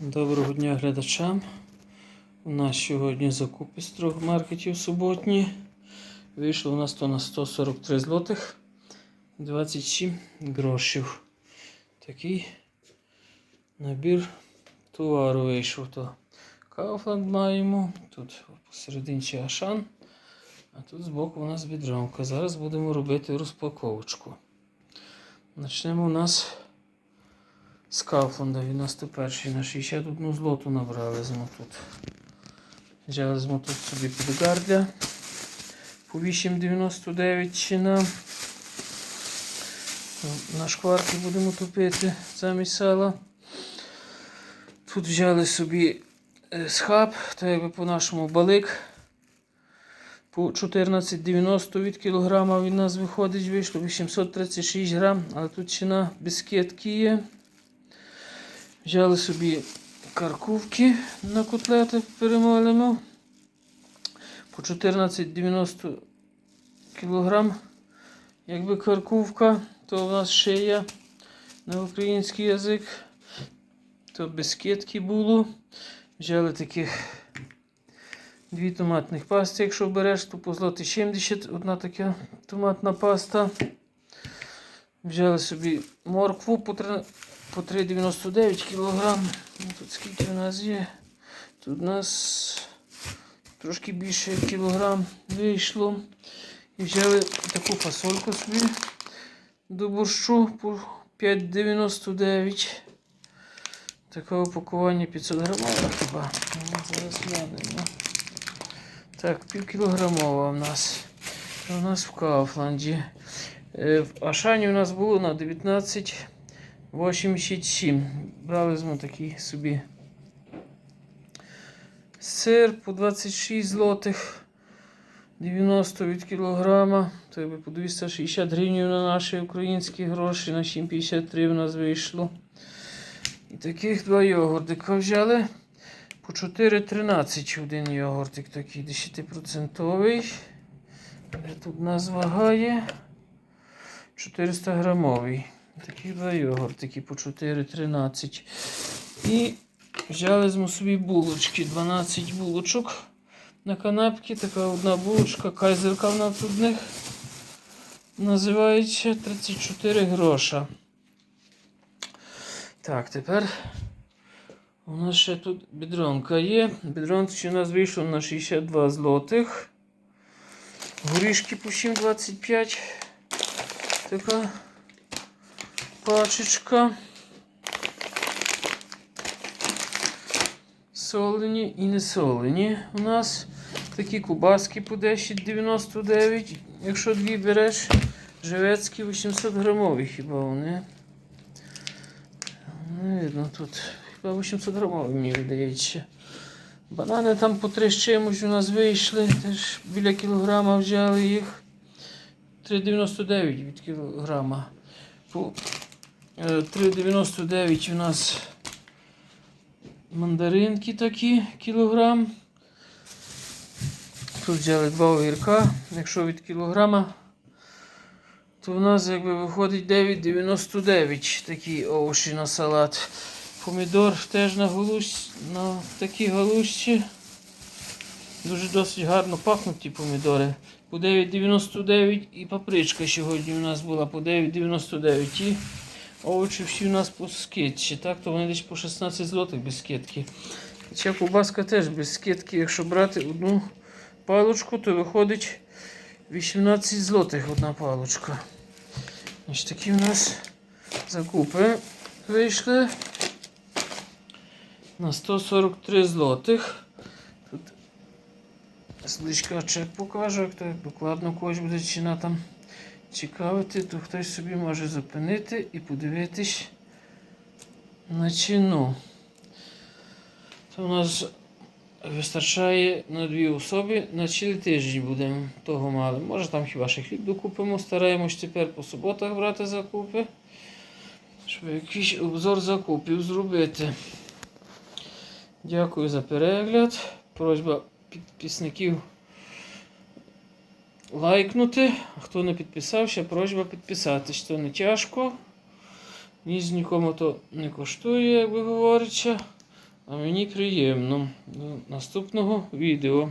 Доброго дня глядачам. У нас сьогодні закупи з трьох маркетів суботні. Вийшло у нас то на 143 злотих 27 грошів. Такий набір товару вийшов. То Kaufland маємо. Тут посерединці Ашан. А тут збоку у нас відрамка. Зараз будемо робити розпаковочку. Почнемо у нас з Кауфланда 91 на 61 злоту набрали з тут. Взяли з тут собі підгарля по 8,99 чина. На шкварки будемо топити замість сала. Тут взяли собі е, схаб, то якби по нашому балик. По 14,90 від кілограма від нас виходить, вийшло 836 грам, але тут ціна біскетки є. Взяли собі каркувки на котлети перемолимо. По 14,90 кг. Якби каркувка, то в нас ще є на український язик. То біскетки було. Взяли таких дві томатних пасти, якщо береш, то по злоти 70, одна така томатна паста. Взяли собі моркву по 3 по 3,99 кг. Ну, тут скільки у нас є? Тут у нас трошки більше кілограм вийшло. І взяли таку фасольку собі до борщу по 5,99. Таке упакування 500 грамове хіба. Ну, Зараз глянемо. Так, півкілограмова в нас. У нас в Кауфланді. Е, В Ашані у нас було на 19. 87. Брали ми такий собі сир по 26 злотих. 90 від кілограма. Якби по 260 гривень на наші українські гроші. На 7,53 в нас вийшло. І таких два йогуртика взяли. По 4,13 один йогуртик такий 10%. Де тут нас вагає? 400 грамовий. Такі два йогуртики по 4,13. І взяли ми собі булочки. 12 булочок на канапці. Така одна булочка, кайзерка в нас тут них називається 34 гроша. Так, тепер у нас ще тут бідронка є. Бідронка у нас вийшло на 62 злотих. Горішки по 7,25. Така пачечка. Солені і не солені. У нас такі кубаски по 10,99. Якщо дві береш, живецькі 800 грамові хіба вони. Не видно тут. Хіба 800 грамові мені видається. Банани там по 3 з чимось у нас вийшли. Теж біля кілограма взяли їх. 3,99 від кілограма. Е, 3,99 у нас мандаринки такі кілограм. Тут взяли два огірка. Якщо від кілограма, то в нас якби виходить 9,99 такі овочі на салат. Помідор теж на галусь, на такій галушці. Дуже досить гарно пахнуть ті помідори. По 9,99 і папричка сьогодні у нас була по 9,99. І овочі всі у нас по скидці. Так, то вони десь по 16 злотих без скидки. Ця ковбаска теж без скидки. Якщо брати одну палочку, то виходить 18 злотих одна палочка. Ось такі у нас закупи вийшли на 143 злотих. Зблизька чек покажу, як то докладно когось буде ціна там цікавити, то хтось собі може зупинити і подивитись на ціну. То у нас вистачає на дві особи, на цілий тиждень будемо того мали. Може там хіба ще хліб докупимо, стараємось тепер по суботах брати закупи, щоб якийсь обзор закупів зробити. Дякую за перегляд. Просьба підписників лайкнути. А хто не підписався, просьба підписатись. То не тяжко. Ні з нікому то не коштує, як би говориться. А мені приємно. До наступного відео.